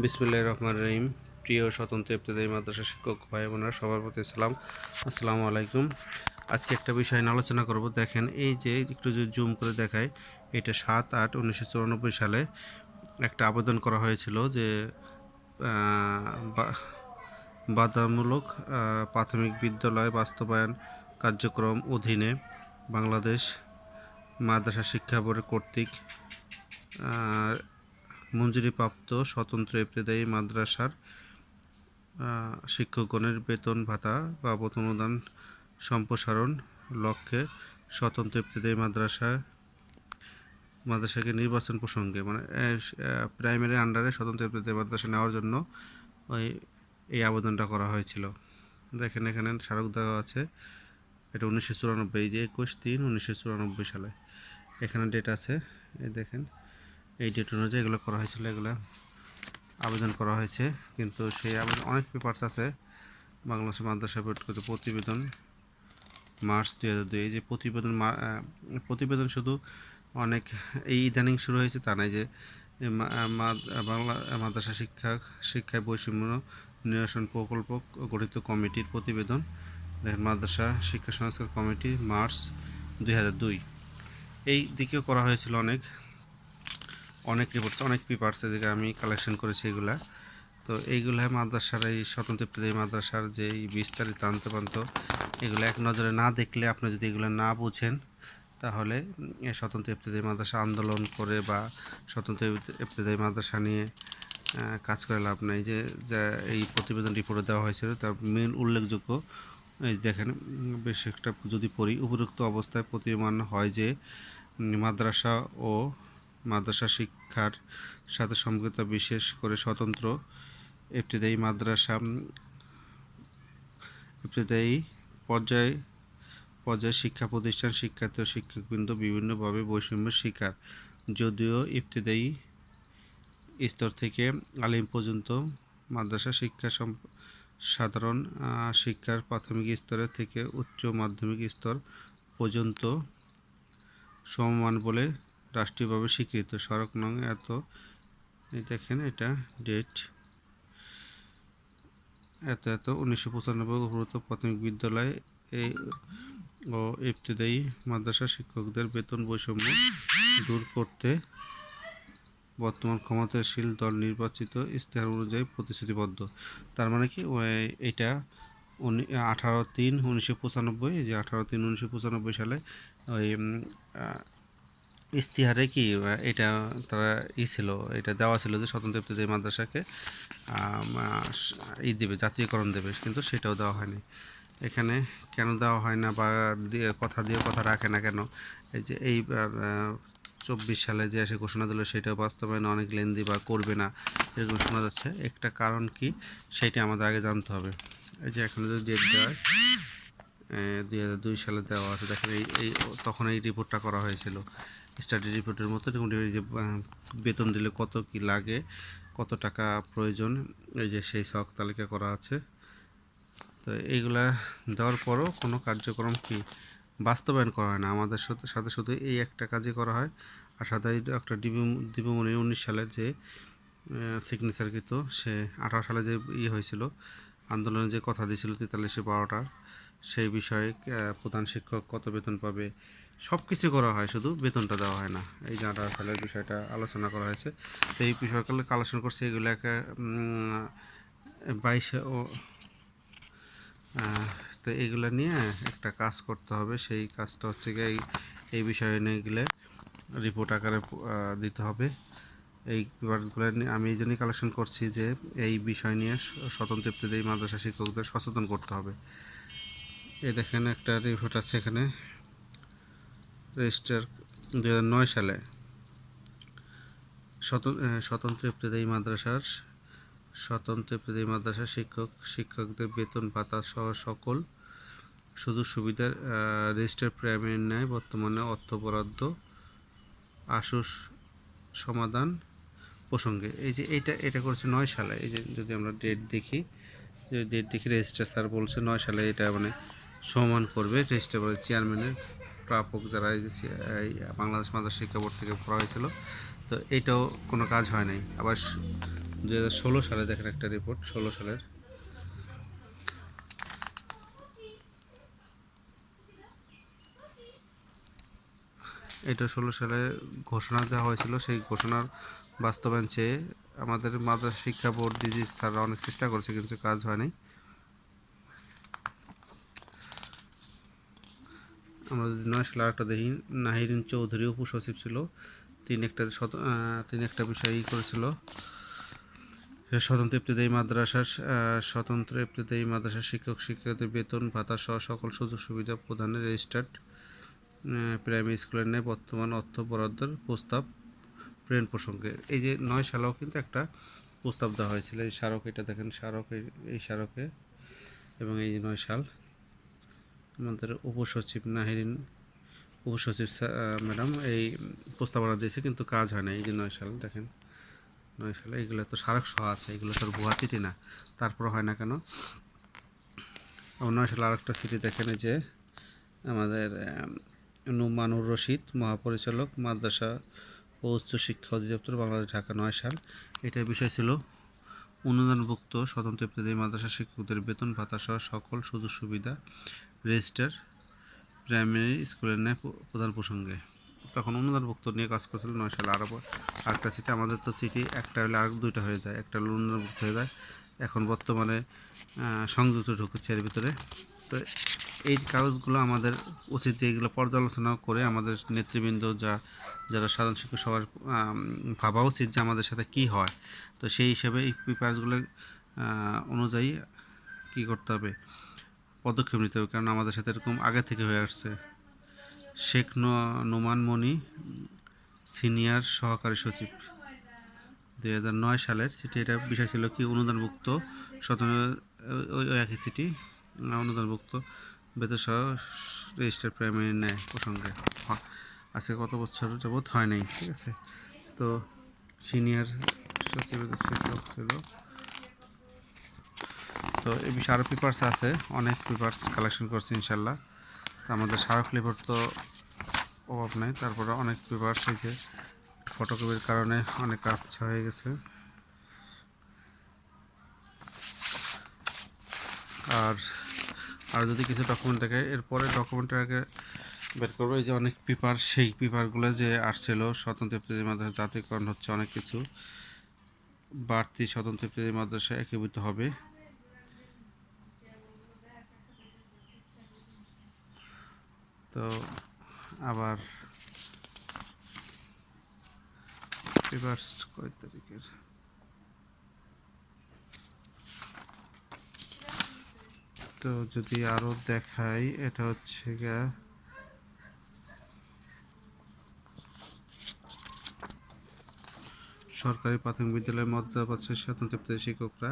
বিসমুল্লাহ রহমান রহিম। প্রিয় স্বতন্ত্র ইবতদায়ী মাদ্রাসা শিক্ষক ভাই বোনেরা সবার প্রতি সালাম। আসসালামু আলাইকুম। আজকে একটা বিষয় নিয়ে আলোচনা করব। দেখেন এই যে একটু যদি জুম করে দেখায় এটা সাত আট উনিশশো সালে একটা আবেদন করা হয়েছিল যে আহ, বা- বাধ্যতামূলক প্রাথমিক বিদ্যালয় বাস্তবায়ন কার্যক্রম অধীনে বাংলাদেশ মাদ্রাসা শিক্ষা বোর্ড কর্তৃক মঞ্জুরিপ্রাপ্ত স্বতন্ত্র ইবতদায়ী মাদ্রাসার শিক্ষকগণের বেতন ভাতা বাবদ অনুদান সম্প্রসারণ লক্ষ্যে স্বতন্ত্র ইবতদায়ী মাদ্রাসা, মাদ্রাসাকে নির্বাচন প্রসঙ্গে মানে প্রাইমারি আন্ডারে স্বতন্ত্র ইবতদায়ী মাদ্রাসা নেওয়ার জন্য ওই, এই আবেদনটা করা হয়েছিল। দেখেন এখানে স্মারক দেওয়া আছে, এটা উনিশশো চুরানব্বই যে একুশ তিন উনিশশো চুরানব্বই সালে। এখানে ডেট আছে, এই দেখেন। এই ডেট অনুযায়ী এগুলো করা হয়েছিল, এগুলো আবেদন করা হয়েছে। কিন্তু সেই আবেদন অনেক পেপারস আছে। বাংলাদেশ মাদ্রাসা বোর্ড প্রতিবেদন মার্চ দুই হাজার দুই। এই যে প্রতিবেদন প্রতিবেদন শুধু অনেক এই ইদানিং শুরু হয়েছে তা নাই যে বাংলা মাদ্রাসা শিক্ষা শিক্ষায় বৈষম্য নিরসন প্রকল্প গঠিত কমিটির প্রতিবেদন। দেখেন, মাদ্রাসা শিক্ষা সংস্কার কমিটি মার্চ দুই হাজার দুই। এই দিকেও করা হয়েছিল অনেক। অনেক রিপোর্টস অনেক পেপার্স এদিকে আমি কালেকশন করেছি এগুলা। তো এইগুলা মাদ্রাসার এই স্বতন্ত্র প্রায় মাদ্রাসার যে বিস্তারিত আনতে পান্ত এগুলো এক নজরে না দেখলে আপনি যদি এগুলো না বুঝেন, তাহলে স্বতন্ত্র ইবতদায়ী মাদ্রাসা আন্দোলন করে বা স্বতন্ত্র ইবত- মাদ্রাসা নিয়ে কাজ করে লাভ নাই। যে, যা এই প্রতিবেদন রিপোর্টে দেওয়া হয়েছিল, তার মেন উল্লেখযোগ্য, এই দেখেন, বেশ একটা যদি পড়ি, উপরোক্ত অবস্থায় প্রতীয়মান হয় যে, মাদ্রাসা ও মাদ্রাসা শিক্ষার সাথে সম্পর্কিত বিশেষ করে স্বতন্ত্র ইবতদায়ী মাদ্রাসা ইবতদায়ী পর্যায়ে পর্যায়ে শিক্ষা প্রতিষ্ঠান, শিক্ষার্থী ও শিক্ষকবৃন্দ বিভিন্নভাবে বৈষম্যের শিকার। যদিও ইবতদায়ী স্তর থেকে আলিম পর্যন্ত মাদ্রাসা শিক্ষা সাধারণ শিক্ষার প্রাথমিক স্তরের থেকে উচ্চ মাধ্যমিক স্তর পর্যন্ত সমমান বলে রাষ্ট্রীয়ভাবে স্বীকৃত সড়ক নং এত। এই দেখেন এটা ডেট এত এত, উনিশশো পঁচানব্বই উপরত প্রাথমিক বিদ্যালয় এই ও ইবতদায়ী মাদ্রাসা শিক্ষকদের বেতন বৈষম্য দূর করতে বর্তমান ক্ষমতাশীল দল নির্বাচিত ইশতেহার অনুযায়ী প্রতিশ্রুতিবদ্ধ। তার মানে কি? এটা উনি, আঠারো তিন উনিশশো পঁচানব্বই যে আঠারো তিন উনিশশো পঁচানব্বই সালে ওই আহ, কি এটা তারা ই ছিল এটা দেওয়া ছিল যে স্বতন্ত্র ইবতদায়ী মাদ্রাসাকে ই দেবে জাতীয়করণ দেবে কিন্তু সেটাও দেওয়া হয়নি। এখানে কেন দেওয়া হয় না বা দিয়ে কথা দিয়ে কথা রাখে না কেন? এই যে এই চব্বিশ সালে যে এসে ঘোষণা দিল সেটা বাস্তবায়ন অনেক লেন্দি বা করবে না এরকম শোনা যাচ্ছে। একটা কারণ কি সেটা আমাদের আগে জানতে হবে। এই যে এখানে যদি ডেট দেওয়া দুই হাজার দুই সালে দেওয়া আছে। দেখেন এই এই তখন এই রিপোর্টটা করা হয়েছিল। স্টাডি রিপোর্টের মতো যে বেতন দিলে কত কি লাগে, কত টাকা প্রয়োজন, এই যে সেই শখ তালিকা করা আছে। তো এইগুলা দেওয়ার পরও কোনো কার্যক্রম কি বাস্তবায়ন করা হয় না। আমাদের সাথে সাথে শুধু এই একটা কাজই করা হয়। আর সাথে একটা ডিবি দীপমণি উনিশ সালে যে সিগনেচারকৃত সে আঠারো সালে যে ইয়ে হয়েছিল, আন্দোলনে যে কথা দিয়েছিল তেতাল্লিশে বারোটা সেই বিষয়ে প্রধান শিক্ষক কত বেতন পাবে? সব কিছু করা হয়, শুধু বেতনটা দেওয়া হয় না। এই যে আঠারো বিষয়টা আলোচনা করা হয়েছে। তো এই বিষয়গুলো কালেকশন করছে, এগুলো একটা বাইশে ও তো এগুলো নিয়ে একটা কাজ করতে হবে। সেই কাজটা হচ্ছে গিয়ে এই এই বিষয়ে নিয়ে গেলে রিপোর্ট আকারে দিতে হবে। এই পেপারসগুলো নিয়ে আমি এই জন্যই কালেকশন করছি যে এই বিষয় নিয়ে স্বতন্ত্র ইবতদায়ী মাদ্রাসা শিক্ষকদের সচেতন করতে হবে। এই দেখেন একটা রিপোর্ট আছে এখানে রেজিস্টার দু নয় সালে। স্বতন- স্বতন্ত্র ইবতদায়ী মাদ্রাসার, স্বতন্ত্র ইবতদায়ী মাদ্রাসা শিক্ষক, শিক্ষকদের বেতন ভাতা সহ সকল সুযোগ সুবিধার রেজিস্টার প্রাইমারির ন্যায় বর্তমানে অর্থ বরাদ্দ আশুস সমাধান প্রসঙ্গে। এই যে এইটা, এটা করেছে নয় সালে। এই যে যদি আমরা ডেট দেখি ডেট দেখি রেজিস্টার স্যার বলছে নয় সালে। এটা মানে সমান করবে রেজিস্টার চেয়ারম্যানের প্রাপক যারা এই বাংলাদেশ মাদ্রাসা শিক্ষা বোর্ড থেকে করা হয়েছিল। তো এইটাও কোনো কাজ হয় নাই। আবার দু হাজার সালে দেখেন একটা রিপোর্ট ষোলো সালের। এটা ষোলো সালে ঘোষণা দেওয়া হয়েছিল। সেই ঘোষণার বাস্তবায়ন চেয়ে আমাদের মাদ্রাসা শিক্ষা বোর্ড ডিজি স্যাররা অনেক চেষ্টা করেছে, কিন্তু কাজ হয়নি আমরা যদি নয় সালে আরেকটা দেখি, নাহিরিন চৌধুরী উপসচিব ছিল। তিনি একটা তিনি একটা বিষয় করেছিল। স্বতন্ত্র ইবতদায়ী মাদ্রাসার স্বতন্ত্র ইবতদায়ী মাদ্রাসার শিক্ষক, শিক্ষকদের বেতন, ভাতা সহ সকল সুযোগ সুবিধা প্রদানের রেজিস্টার্ড প্রাইমারি স্কুলের ন্যায় বর্তমান অর্থ বরাদ্দের প্রস্তাব প্রেরণ প্রসঙ্গে। এই যে নয় সালেও কিন্তু একটা প্রস্তাব দেওয়া হয়েছিল। এই স্মারক, এটা দেখেন স্মারক, এই- স্মারকে এবং এই নয় সাল। আমাদের উপসচিব নাহিরিন উপসচিব ম্যাডাম এই প্রস্তাবনা দিয়েছে কিন্তু কাজ হয় না এই যে নয় সাল দেখেন নয় সালে এগুলো তো স্মারক সহ আছে এগুলো তো ভুয়া চিঠি না তারপর হয় না কেন? নয় সালে আরেকটা চিঠি দেখেন যে আমাদের আম, নুমানুর রশিদ মহাপরিচালক মাদ্রাসা ও উচ্চশিক্ষা অধিদপ্তর বাংলাদেশ ঢাকা নয় সাল। এটার বিষয় ছিল। অনুদানভুক্ত স্বতন্ত্র ইত্যাদি মাদ্রাসা শিক্ষকদের বেতন ভাতা সহ সকল সুযোগ সুবিধা রেজিস্টার প্রাইমারি স্কুলের ন্যায় প্রধান প্রসঙ্গে। তখন অনুদানভুক্ত নিয়ে কাজ করছিল নয় সালে আরও আরেকটা চিঠি আমাদের তো চিঠি একটা হলে আর দুইটা হয়ে যায়, একটা হলে অনুদানভুক্ত হয়ে যায়। এখন বর্তমানে সংযুক্ত ঢুকেছে এর ভিতরে। তো এই কাগজগুলো আমাদের উচিত যে এগুলো পর্যালোচনা করে আমাদের নেতৃবৃন্দ যা, যারা সাধারণ শিক্ষক সবার ভাবা উচিত যে আমাদের সাথে কি হয়। তো সেই হিসাবে এই পেপারসগুলো অনুযায়ী কি করতে হবে। পদক্ষেপ নিতে হবে কারণ আমাদের সাথে এরকম আগে থেকে হয়ে আসছে। শেখ নোমান মনি, সিনিয়র সহকারী সচিব। দুই হাজার নয় সালের সিটি, এটা বিষয় ছিল কি, অনুদানভুক্ত স্বতন্ত্র ওই ওই একই সিটি অনুদানভুক্ত বেতন সহ রেজিস্টার প্রাইমারি নেয় প্রসঙ্গে। আজকে কত বছর যাবৎ হয় নাই, ঠিক আছে? তো সিনিয়র সচিবের ছিল তো এই বিষয়ে আরও পেপার্স আছে, অনেক পেপার্স কালেকশন করছি ইনশাল্লাহ আমাদের সারা ফ্লেভার তো অভাব নেই, তারপরে অনেক পেপার্স যে ফটোকপির কারণে অনেক আবছা হয়ে গেছে। আর আর যদি কিছু ডকুমেন্ট থাকে, এরপরে ডকুমেন্টের আগে বের করব, এই যে অনেক পেপার সেই পেপারগুলো যে আসছিল, স্বতন্ত্র ইফতারি মাদ্রাসা, জাতীয়করণ হচ্ছে অনেক কিছু। বাড়তি স্বতন্ত্র ইফতারি মাদ্রাসা একীভূত হবে। তো আবার তারিখের? তো যদি আরও দেখাই, এটা হচ্ছে গা সরকারি প্রাথমিক বিদ্যালয় মধ্যপ্রাচ্যের স্বতন্ত্র ইফতারি শিক্ষকরা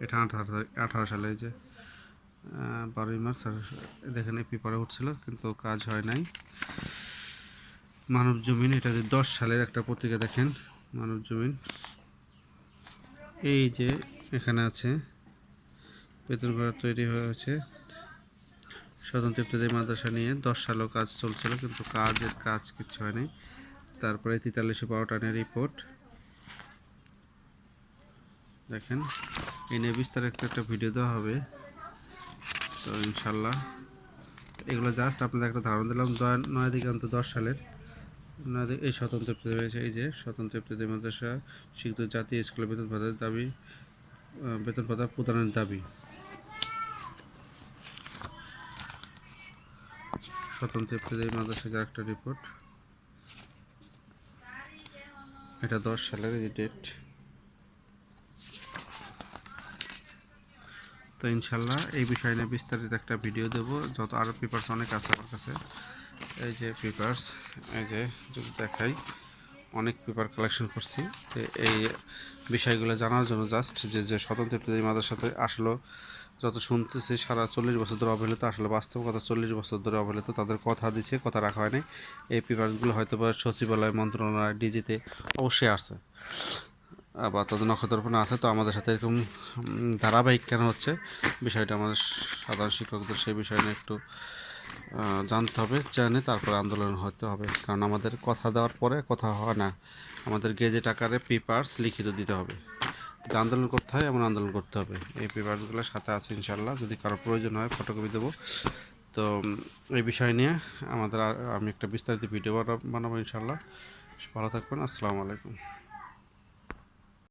এটা আঠারো আঠারো সালে যে বারোই মার্চ, আর দেখেন এই পেপারে উঠছিল, কিন্তু কাজ হয় নাই। মানব জমিন, এটা যে দশ সালের একটা পত্রিকা, দেখেন, মানব জমিন। এই যে এখানে আছে, বেতন ভাড়া তৈরি হয়েছে। স্বতন্ত্র ইফতারি মাদ্রাসা নিয়ে দশ সালেও কাজ চলছিল, কিন্তু কাজের কাজ কিছু হয়নি। তারপরে তেতাল্লিশশো বারোটা নিয়ে রিপোর্ট দেখেন, এই নিয়ে বিস্তারিত একটা ভিডিও দেওয়া হবে। তো ইনশাল্লাহ। এগুলো জাস্ট আপনাদের একটা ধারণা দিলাম নয় দিগান্ত দশ সালের। এই স্বতন্ত্র ইফতারি হয়েছে এই যে স্বতন্ত্র ইফতারি মাদ্রাসা, শিক্ষিত জাতীয় স্কুলে বেতন ভাতার দাবি বেতন ভাতা প্রদানের দাবি। স্বতন্ত্র ইফতারি মাদ্রাসা একটা রিপোর্ট এটা দশ সালের এই ডেট তো ইনশাল্লাহ এই বিষয় নিয়ে বিস্তারিত একটা ভিডিও দেবো। যত আরও পেপার্স অনেক আছে আমার কাছে। এই যে পেপার্স এই যে যদি দেখাই, অনেক পেপার কালেকশন করছি। যে এই বিষয়গুলো জানার জন্য জাস্ট যে যে স্বতন্ত্র ইত্যাদি মাদ্রাসাতে আসলো, যত শুনতেছি সারা চল্লিশ বছর ধরে অবহেলিত, আসলে বাস্তব কথা চল্লিশ বছর ধরে অবহেলিত, তাদের কথা দিচ্ছে কথা রাখা হয়নি। এই পেপারসগুলো হয়তো বা সচিবালয়, মন্ত্রণালয়, ডিজিতে অবশ্যই আছে বা তাদের নক্ষত্রপূর্ণ আছে, তো আমাদের সাথে এরকম ধারাবাহিক কেন হচ্ছে? বিষয়টা আমাদের সাধারণ শিক্ষকদের সেই বিষয় নিয়ে একটু জানতে হবে, জেনে তারপরে আন্দোলন হতে হবে। কারণ আমাদের কথা দেওয়ার পরে কথা হয় না। আমাদের গেজেট আকারে পেপার্স লিখিত দিতে হবে। আন্দোলন করতে হয়, এমন আন্দোলন করতে হবে। এই পেপারগুলো সাথে আছে ইনশাল্লাহ যদি কারও প্রয়োজন হয় ফটোকপি দেবো। তো, এই বিষয় নিয়ে আমাদের আমি একটা বিস্তারিত ভিডিও বানাবো ইনশাল্লাহ ভালো থাকবেন। আসসালামু আলাইকুম।